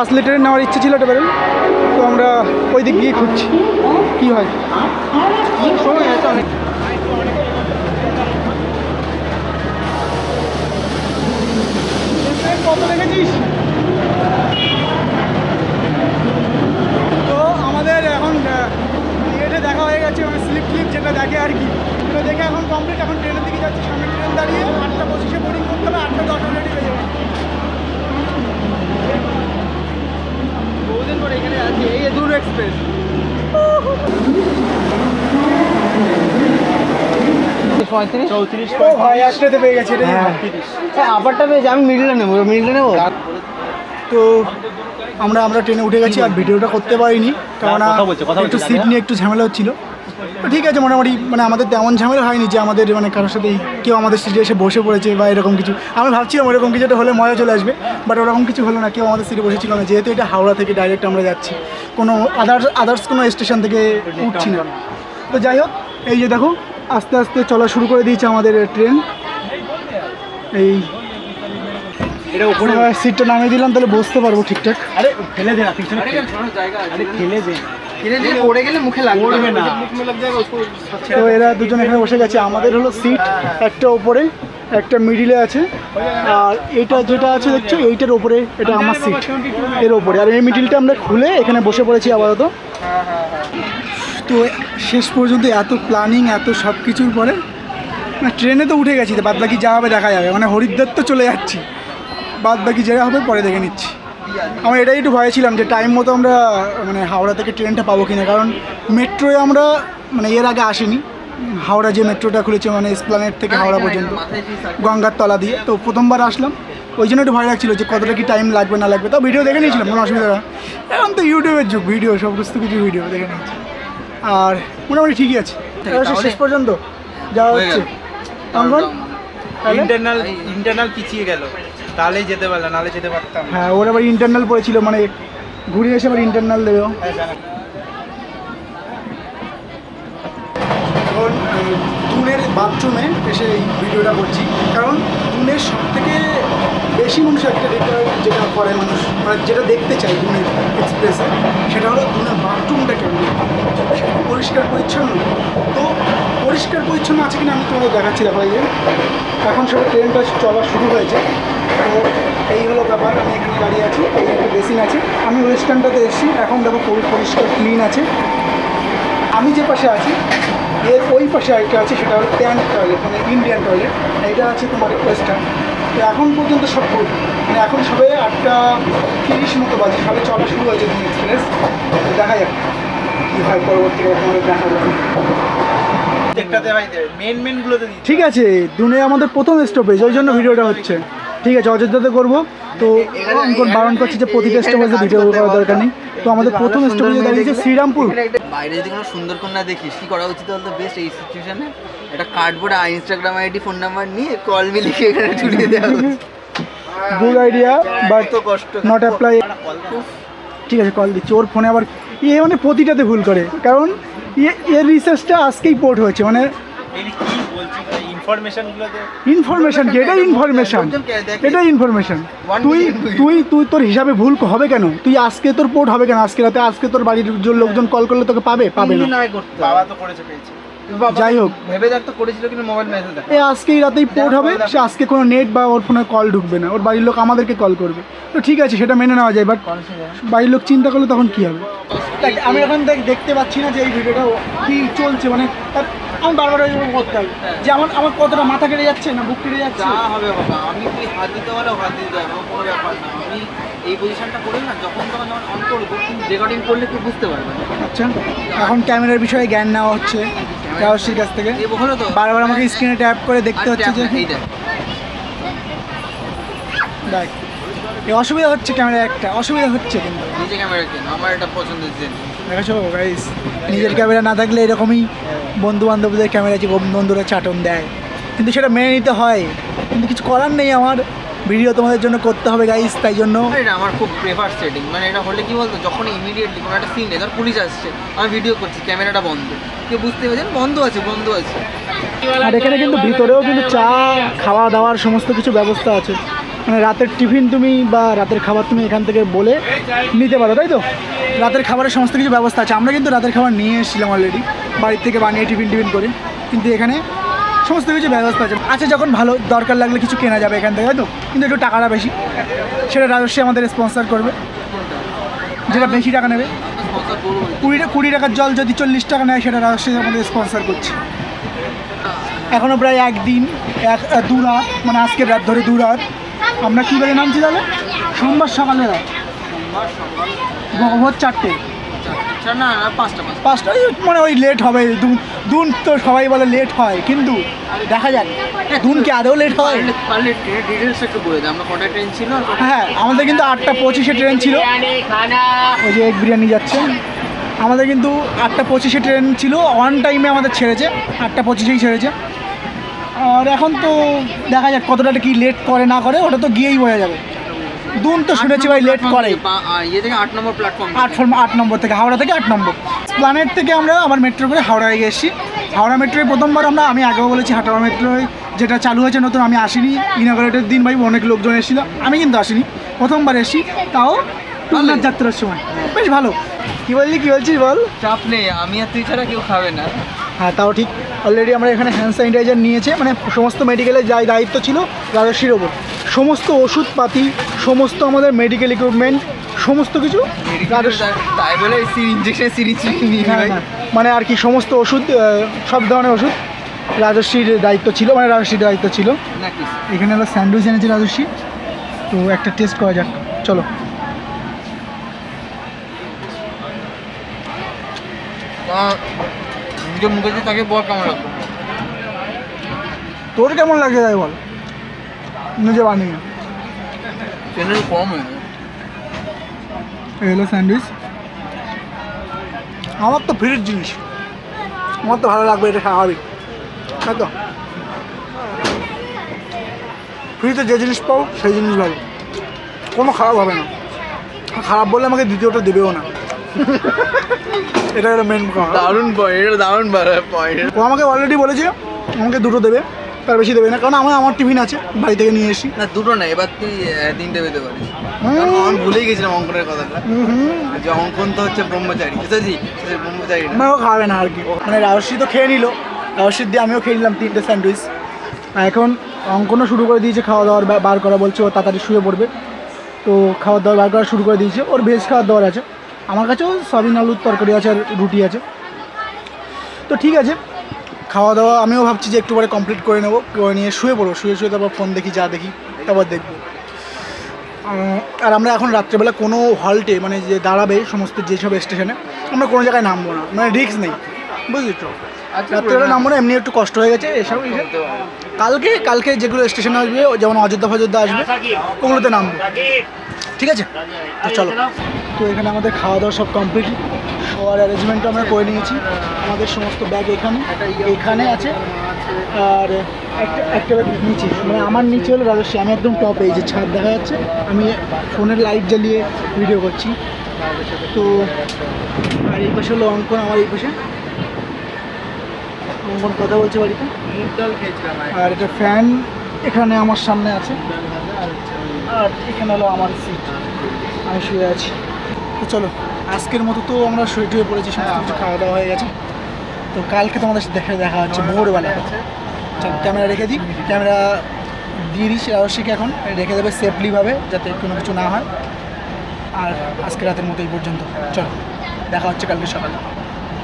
পাঁচ লিটারের নেওয়ার ইচ্ছে ছিল এটা পেলাম তো আমরা ওই দিক গিয়ে খুঁজছি। কী হয়? সময় আছে অনেক। কত দেখেছিস? তো আমাদের এখন ইয়েতে দেখা হয়ে গেছে মানে স্লিপ ক্লিপ যেটা দেখে আর কি। তো দেখে এখন কমপ্লিট এখন ট্রেনের দিকে যাচ্ছি, সামনে ট্রেন দাঁড়িয়ে আটটা পঁচিশে বোর্ডিং করতে হবে, আটটা দশ হয়ে বহুদিন পরে এখানে আছি এই দূর এক্সপ্রেস মিডিলে নেব তো আমরা আমরা ট্রেনে উঠে গেছি আর ভিডিওটা করতে পারিনি কারণ কথা বলছে, কথা একটু সিট নিয়ে একটু ঝামেলা হচ্ছিল। ঠিক আছে মোটামুটি মানে আমাদের তেমন ঝামেলা হয়নি যে আমাদের মানে কারোর সাথে কেউ আমাদের সিটে এসে বসে পড়েছে বা এরকম কিছু। আমি ভাবছিলাম ওরকম কিছু একটা হলে মজা চলে আসবে বাট ওরকম কিছু হলো না কেউ আমাদের সিটে বসেছিল না। যেহেতু এটা হাওড়া থেকে ডাইরেক্ট আমরা যাচ্ছি কোনো আদার্স আদার্স কোনো স্টেশন থেকে উঠছি না। তো যাই হোক এই যে দেখো আস্তে আস্তে চলা শুরু করে দিয়েছে আমাদের ট্রেন এই সিটটা নামিয়ে দিলাম তাহলে বসতে পারব ঠিকঠাক। আরে ফেলে দে না ফেলে দে। তো এরা দুজন এখানে বসে গেছে। আমাদের হলো সিট একটা ওপরে একটা মিডিলে আছে। আর এটা যেটা আছে দেখছ? এইটার ওপরে এটা আমার সিট এর ওপরে আর এই মিডিলটা আমরা খুলে এখানে বসে পড়েছি আপাতত। তো শেষ পর্যন্ত এত প্ল্যানিং এত সব কিছুর পরে ট্রেনে তো উঠে গেছি তো বাদ বাকি যা হবে দেখা যাবে। মানে হরিদ্বার তো চলে যাচ্ছি। বাদ বাকি যেটা হবে পরে দেখে নিচ্ছি। আমার এটাই একটু ভয় ছিলাম যে টাইম মতো আমরা মানে হাওড়া থেকে ট্রেনটা পাবো কিনা। কারণ মেট্রোয় আমরা মানে এর আগে আসিনি। হাওড়া যে মেট্রোটা খুলেছে মানে এসপ্লানেট থেকে হাওড়া পর্যন্ত গঙ্গার তলা দিয়ে। তো প্রথমবার আসলাম। ওই জন্য একটু ভয় লাগছিল যে কতটা কি টাইম লাগবে না লাগবে। তো ভিডিও দেখে নিয়েছিলাম কোনো অসুবিধা না এখন তো ইউটিউবের যুগ ভিডিও সব কিছু কিছু ভিডিও দেখে নিয়েছি। আর মোটামুটি ঠিকই আছে। শেষ পর্যন্ত যাওয়া হচ্ছে? ইন্টারনাল ইন্টারনাল পিছিয়ে গেল। তাহলেই যেতে পারলাম নাহলে যেতে পারতাম হ্যাঁ ওর আবার ইন্টারনাল পড়েছিল মানে ঘুরে এসে আবার ইন্টারনাল দেবেও এখন দুনের বাথরুমে এসে এই ভিডিওটা করছি। কারণ দুনের সব থেকে বেশি মানুষ একটা যেটা যেটা করে মানুষ মানে যেটা দেখতে চাই দুনের এক্সপ্রেসে সেটা হলো দুনের বাথরুমটা কেমন। সেটা পরিষ্কার পরিচ্ছন্ন? তো পরিষ্কার পরিচ্ছন্ন আছে কিনা আমি তোমাদের দেখাচ্ছি দেখো এই যে এখন সব ট্রেনটা চলা শুরু হয়েছে। তো এই হলো ব্যাপার আমি এখানে দাঁড়িয়ে আছি এই একটা বেসিন আছে। আমি ওয়েস্টার্নটাতে এসেছি এখন দেখো পুরো পরিষ্কার ক্লিন আছে। আমি যে পাশে আছি এর ওই পাশে আরেকটা আছে সেটা হলো ট্যাঙ্ক টয়লেট মানে ইন্ডিয়ান টয়লেট এইটা আছে তোমার ওয়েস্টার্ন তো এখন পর্যন্ত সব। মানে এখন সবে আটটা তিরিশ মতো বাজে সবে চলা শুরু হয়েছে তুমি এক্সপ্রেস দেখা যাক কী হয় পরবর্তীকালে তোমাদের গুলোতে দিচ্ছি। ঠিক আছে দুনে আমাদের প্রথম স্টপেজ ওই জন্য ভিডিওটা হচ্ছে। ঠিক আছে অযোধ্যাতে করব। তো অঙ্কন বারণ করছি যে প্রতিটা স্টপেজে ভিডিও করার দরকার নেই। তো আমাদের প্রথম স্টপেজে দাঁড়িয়েছে শ্রীরামপুর। বাইরে যদি কোনো সুন্দরকন্যা দেখিস কি করা উচিত বলতো? বেস্ট এই সিচুয়েশনে একটা কার্ডবোর্ড আর ইনস্টাগ্রাম আইডি ফোন নাম্বার নিয়ে কল মি লিখে এখানে ঝুলিয়ে দেওয়া গুড আইডিয়া বাট কষ্ট। নট অ্যাপ্লাই ঠিক আছে কল দিচ্ছি। ওর ফোনে আবার ইয়ে মানে প্রতিটাতে ভুল করে। কারণ ইয়ে এর রিসার্চটা আজকেই পোর্ট হয়েছে। মানে ইনফরমেশন কি? এটা ইনফরমেশন লোকজনকে এটা ইনফরমেশন তুই তুই তুই তোর হিসাবে ভুল হবে কেন? তুই আজকে তোর পোর্ট হবে কেন? আজকে রাতে আজকে তোর বাড়ির লোকজন কল করলে তোকে পাবে? পাবে না। বাবা তো করেছে পেয়েছে। যাই হোক। ভেবে করেছিল কিন্তু মোবাইল মেসেজ দেখ এ আজকেই রাতেই পোর্ট হবে। সে আজকে কোনো নেট বা ওর ফোনে কল ঢুকবে না। ওর বাড়ির লোক আমাদেরকে কল করবে। তো ঠিক আছে সেটা মেনে নেওয়া যায় বাট বাড়ির লোক চিন্তা করলে তখন কি হবে? আমি এখন দেখ দেখতে পাচ্ছি না যে এই ভিডিওটা কি চলছে। মানে আমি বারবার ওই করতে হবে যে আমার আমার কতটা মাথা কেটে যাচ্ছে না বুক কেটে যাচ্ছে? যা হবে বাবা আমি তুই হাত দিতে বলো হাত দিতে আমার কোনো ব্যাপার না। আমি এই পজিশনটা করে না যখন তখন যখন অন করব রেকর্ডিং করলে তুই বুঝতে পারবে আচ্ছা এখন ক্যামেরার বিষয়ে জ্ঞান নেওয়া হচ্ছে রাহসির কাছ থেকে। হলো তো। বারবার আমাকে স্ক্রিনে ট্যাপ করে দেখতে হচ্ছে যে দেখ। এই অসুবিধা হচ্ছে ক্যামেরা একটা অসুবিধা হচ্ছে কিন্তু। নিজে ক্যামেরা কেন? আমার এটা পছন্দের জিনিস দেখেছ গাইস নিজের ক্যামেরা না থাকলে এরকমই বন্ধু বান্ধবদের ক্যামেরা যে বন্ধুরা চাটন দেয়। কিন্তু সেটা মেনে নিতে হয়। কিন্তু কিছু করার নেই আমার। ভিডিও তোমাদের জন্য করতে হবে গাইস তাই জন্য। এটা আমার খুব প্রেফার সেটিং মানে এটা হলে কি বলতো যখন ইমিডিয়েটলি কোনো একটা সিনে ধর পুলিশ আসছে আমি ভিডিও করছি ক্যামেরাটা বন্ধ। কেউ বুঝতে পারছেন বন্ধ আছে বন্ধ আছে। আর এখানে কিন্তু ভিতরেও কিন্তু চা খাওয়া দাওয়ার সমস্ত কিছু ব্যবস্থা আছে। মানে রাতের টিফিন তুমি বা রাতের খাবার তুমি এখান থেকে বলে নিতে পারো তাই তো? রাতের খাবারের সমস্ত কিছু ব্যবস্থা আছে। আমরা কিন্তু রাতের খাবার নিয়ে এসেছিলাম অলরেডি বাড়ির থেকে বানিয়ে টিফিন টিফিন করে। কিন্তু এখানে সমস্ত কিছু ব্যবস্থা আছে। আছে যখন ভালো দরকার লাগলে কিছু কেনা যাবে এখান থেকে তো কিন্তু একটু টাকাটা বেশি। সেটা রাজস্বী আমাদের স্পন্সর করবে। যেটা বেশি টাকা নেবে। কুড়িটা কুড়ি টাকার জল যদি চল্লিশ টাকা নেয় সেটা রাজস্বী আমাদের স্পন্সর করছে। এখনও প্রায় একদিন এক দু রাত মানে আজকের রাত ধরে দু রাত। আমরা কী বারে নামছি তাহলে? সোমবার সকালে। রাত ভ- ভোর চারটে। আচ্ছা পাঁচটা পাঁচটা পাঁচটা এই মানে ওই লেট হবে। দুন দুন তো সবাই বলে লেট হয় কিন্তু দেখা যাক। দুন কি আদৌ লেট হয়? পারলে পারলে ট্রেনের একটু বলে দাও আমরা কটা ট্রেন ছিল হ্যাঁ আমাদের কিন্তু আটটা পঁচিশে ট্রেন ছিল। ওই যে এক বিরিয়ানি যাচ্ছে। আমাদের কিন্তু আটটা পঁচিশে ট্রেন ছিল। অন টাইমে আমাদের ছেড়েছে। আটটা পঁচিশেই ছেড়েছে। আর এখন তো দেখা যাক কতটা কি লেট করে না করে ওটা তো গিয়েই বোঝা যাবে। দুন তো শুনেছি ভাই লেট করে ইয়ে আট নম্বর প্ল্যাটফর্ম আট নম্বর থেকে হাওড়া থেকে আট নম্বর। প্ল্যানেট থেকে আমরা আবার মেট্রো করে হাওড়ায় এসেছি হাওড়া মেট্রোয় প্রথমবার আমরা আমি আগেও বলেছি হাওড়া মেট্রোয় যেটা চালু হয়েছে নতুন আমি আসিনি। ইনাগরেটের দিন ভাই অনেক লোকজন এসেছিল। আমি কিন্তু আসিনি। প্রথমবার এসেছি তাও পুরনাথ যাত্রার সময়। বেশ ভালো। কি বললি কি বলছিস বল? চাপ নেই আমি আর তুই ছাড়া কেউ খাবে না। হ্যাঁ তাও ঠিক। অলরেডি আমরা এখানে হ্যান্ড স্যানিটাইজার নিয়েছে মানে সমস্ত মেডিকেলের যাই দায়িত্ব ছিল রাজস্বীর ওপর। সমস্ত ওষুধপাতি সমস্ত আমাদের মেডিকেল ইকুইপমেন্ট সমস্ত কিছু তাই বলে ইঞ্জেকশন নিয়ে হ্যাঁ, হ্যাঁ। মানে আর কি সমস্ত ওষুধ সব ধরনের ওষুধ রাজস্বীর দায়িত্ব ছিল মানে রাজস্বীর দায়িত্ব ছিল। এখানে হলো স্যান্ডউইচ এনেছে রাজস্বী তো একটা টেস্ট করা যাক। চলো। মুখে তাকে বল কেমন লাগবে তোর কেমন লাগছে তাই বল? নিজে বানিয়ে। ট্রেনের কম হয়ে হলো স্যান্ডউইচ আমার তো ফ্রির জিনিস। আমার তো ভালো লাগবে এটা স্বাভাবিক। তাই তো? ফ্রিতে যে জিনিস পাও সেই জিনিস ভালো। কোনো খারাপ হবে না। খারাপ বললে আমাকে দ্বিতীয়টা দেবেও না। এটা হলো মেন কথা। দারুণ পয়েন্ট এটা দারুণ পয়েন্ট ও আমাকে অলরেডি বলেছে আমাকে দুটো দেবে। তার বেশি দেবে না কারণ আমার আমার টিফিন আছে বাড়ি থেকে নিয়ে এসি। না দুটো না এবার তুই তিনটে পেতে পারিস। আমি ভুলেই গেছিলাম অঙ্কনের কথাটা। যে অঙ্কন তো হচ্ছে ব্রহ্মচারী বুঝেছি ব্রহ্মচারী না। আমারও খাবে না আর কি। মানে রাজস্বী তো খেয়ে নিল। রাজস্বীর দিয়ে আমিও খেয়ে নিলাম তিনটে স্যান্ডউইচ। এখন অঙ্কনও শুরু করে দিয়েছে খাওয়া দাওয়ার বার করা বলছে ও তাড়াতাড়ি শুয়ে পড়বে। তো খাওয়া দাওয়া বার করা শুরু করে দিয়েছে। ওর ভেজ খাওয়ার দাওয়ার আছে। আমার কাছেও সয়াবিন আলুর তরকারি আছে আর রুটি আছে। তো ঠিক আছে। খাওয়া দাওয়া আমিও ভাবছি যে একটু পরে কমপ্লিট করে নেব করে নিয়ে শুয়ে পড়ব শুয়ে শুয়ে তারপর ফোন দেখি যা দেখি তারপর দেখব। আর আমরা এখন রাত্রেবেলা কোনো হল্টে মানে যে দাঁড়াবে সমস্ত যেসব স্টেশনে আমরা কোনো জায়গায় নামবো না মানে রিস্ক নেই বুঝলি তো আচ্ছা, রাত্রেবেলা নামবো না এমনি একটু কষ্ট হয়ে গেছে এসব এসব। কালকে কালকে যেগুলো স্টেশনে আসবে যেমন অযোধ্যা ফযোধ্যা আসবে ওগুলোতে নামবো। ঠিক আছে? চলো। তো এখানে আমাদের খাওয়া দাওয়া সব কমপ্লিট শোয়ার অ্যারেঞ্জমেন্টও আমরা করে নিয়েছি। আমাদের সমস্ত ব্যাগ এখানে। এখানে আছে, আর একটা একটা ব্যাগ নিচে। মানে আমার নিচে হলো রাজস্বী আমি একদম টপ এই যে ছাদ দেখা যাচ্ছে। আমি ফোনের লাইট জ্বালিয়ে ভিডিও করছি। তো আর এই পাশে হলো অঙ্কন, আমার এই পাশে। অঙ্কন কথা বলছে বাড়িতে। আর এটা ফ্যান এখানে আমার সামনে আছে। আর এখানে হলো আমার সিট আমি শুয়ে আছি। তো চলো, আজকের মতো তো আমরা শুয়ে টুয়ে পড়েছি, সমস্ত কিছু খাওয়া দাওয়া হয়ে গেছে। তো কালকে তোমাদের দেখা দেখা হচ্ছে ভোরবেলা। চল, ক্যামেরা রেখে দিই। ক্যামেরা দিয়ে দিস অবশ্যই এখন। রেখে দেবে সেফলিভাবে যাতে কোনো কিছু না হয়। আর আজকে রাতের মতো এই পর্যন্ত। চলো, দেখা হচ্ছে কালকে সকালে।